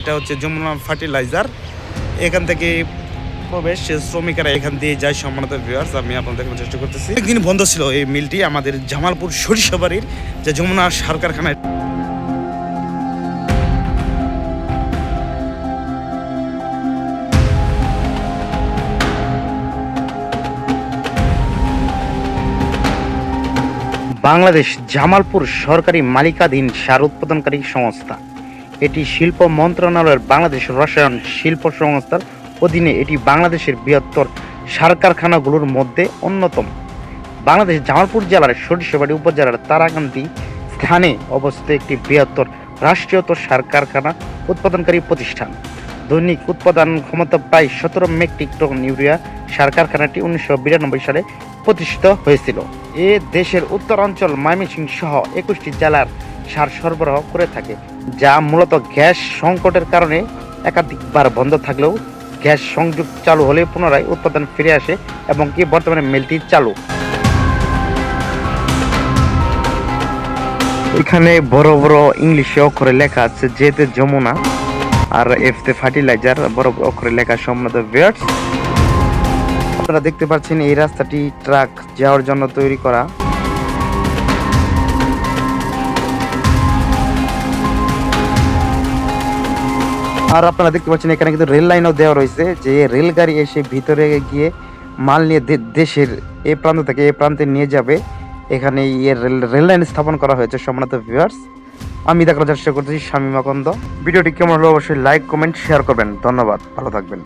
এটা হচ্ছে যমুনা ফার্টিলাইজার। এখান থেকে প্রবেশ, শ্রমিকেরা এখান দিয়ে যায় সম্মানিত ভিউয়ার্স আমি আপনাদের চেষ্টা করতেছি। একদিন বন্ধ ছিল এই মিলটি, আমাদের জামালপুর সরিষাবাড়ির যে যমুনা সার কারখানায় বাংলাদেশ জামালপুর সরকারি মালিকাধীন সার উৎপাদনকারী সংস্থা। এটি শিল্প মন্ত্রণালয়ের বাংলাদেশ রসায়ন শিল্প সংস্থার অধীনে এটি বাংলাদেশের বৃহত্তর সার কারখানাগুলোর মধ্যে অন্যতম। বাংলাদেশ জামালপুর জেলার সরিষাবাড়ি উপজেলার তারাকান্দি স্থানে অবস্থিত একটি বৃহত্তর রাষ্ট্রীয়ত সার কারখানা উৎপাদনকারী প্রতিষ্ঠান। দৈনিক উৎপাদন ক্ষমতা প্রায় সতেরো মেট্রিক টন ইউরিয়া সার কারখানাটি উনিশশো বিরানব্বই সালে প্রতিষ্ঠিত হয়েছিল। এ দেশের উত্তরাঞ্চল, ময়মনসিংহ সহ একুশটি জেলার সার সরবরাহ করে থাকে, যা মূলত গ্যাস সংকটের কারণে একাধিকবার বন্ধ থাকলেও গ্যাস সংযোগ চালু হলে পুনরায় উৎপাদন ফিরে আসে এবং কি বর্তমানে মিলটি চালু। এখানে বড় বড় ইংলিশে অক্ষরে লেখা আছে যেতে যমুনা। আর এফতে ফার্টিলাইজার, বড় অক্ষরে লেখা সম্মত ভিয়ার্স আপনারা দেখতে পাচ্ছেন এই রাস্তাটি ট্রাক যাওয়ার জন্য তৈরি করা। আর আপনারা দেখতে পাচ্ছেন এখানে কিন্তু রেল লাইনও দেওয়া রয়েছে, যে রেলগাড়ি এসে ভিতরে গিয়ে মাল নিয়ে দেশের এ প্রান্ত থেকে এ প্রান্তে নিয়ে যাবে। এখানে রেল রেল লাইন স্থাপন করা হয়েছে সম্মানিত ভিউয়ার্স। আমি দেখার চেষ্টা করতেছি স্বামী মাকন্দ ভিডিওটি কেমন হলো অবশ্যই লাইক কমেন্ট শেয়ার করবেন। ধন্যবাদ। ভালো থাকবেন।